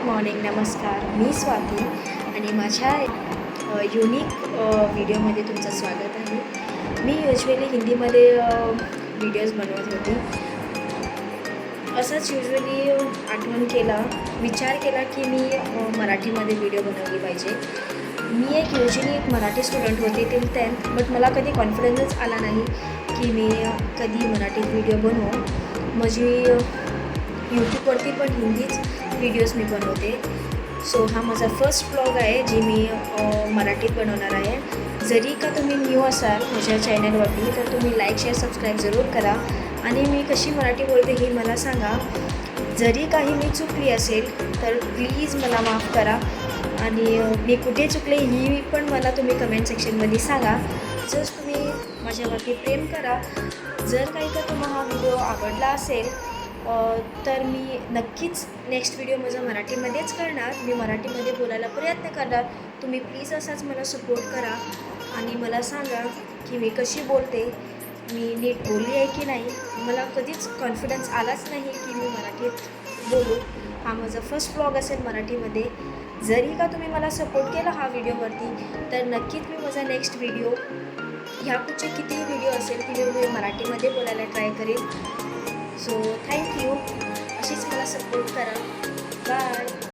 Good morning नमस्कार. मी स्वाती आणि माझ्या युनिक व्हिडिओमध्ये तुमचं स्वागत आहे. मी युजली हिंदीमध्ये व्हिडिओज बनवत होती. असंच युजली आठवण केला विचार केला की मी मराठीमध्ये व्हिडिओ बनवली पाहिजे. मी एक युजली एक मराठी स्टुडंट होते टिल टेन्थ बट मला कधी कॉन्फिडन्सच आला नाही की मी कधी मराठीत व्हिडिओ बनवू. माझी यूट्यूबवरती पण हिंदीच व्हिडिओज मी बनवते. सो हा माझा फर्स्ट ब्लॉग आहे जी मी मराठीत बनवणार आहे. जरी का तुम्ही न्यू असाल माझ्या चॅनलवरती तर तुम्ही लाईक शेअर सबस्क्राईब जरूर करा. आणि मी कशी मराठी बोलते हे मला सांगा. जरी काही मी चुकली असेल तर प्लीज मला माफ करा. आणि मी कुठे चुकले ही पण मला तुम्ही कमेंट सेक्शनमध्ये सांगा. जस्ट तुम्ही माझ्यावरती प्रेम करा जर काही का तुम्हाला हा व्हिडिओ आवडला असेल तर मी नक्कीच नेक्स्ट व्हिडिओ माझा मराठीमध्येच करणार. मी मराठीमध्ये बोलायला प्रयत्न करणार. तुम्ही प्लीज असाच मला सपोर्ट करा आणि मला सांगा की मी कशी बोलते मी नीट बोलली आहे की नाही. मला कधीच कॉन्फिडन्स आलाच नाही की मी मराठीत बोलू. हा माझा फर्स्ट ब्लॉग असेल मराठीमध्ये. जरी का तुम्ही मला सपोर्ट केला हा व्हिडिओवरती तर नक्कीच मी माझा नेक्स्ट व्हिडिओ ह्या पुढचे कितीही व्हिडिओ असेल ती मी मराठीमध्ये बोलायला ट्राय करेन. So, thank you.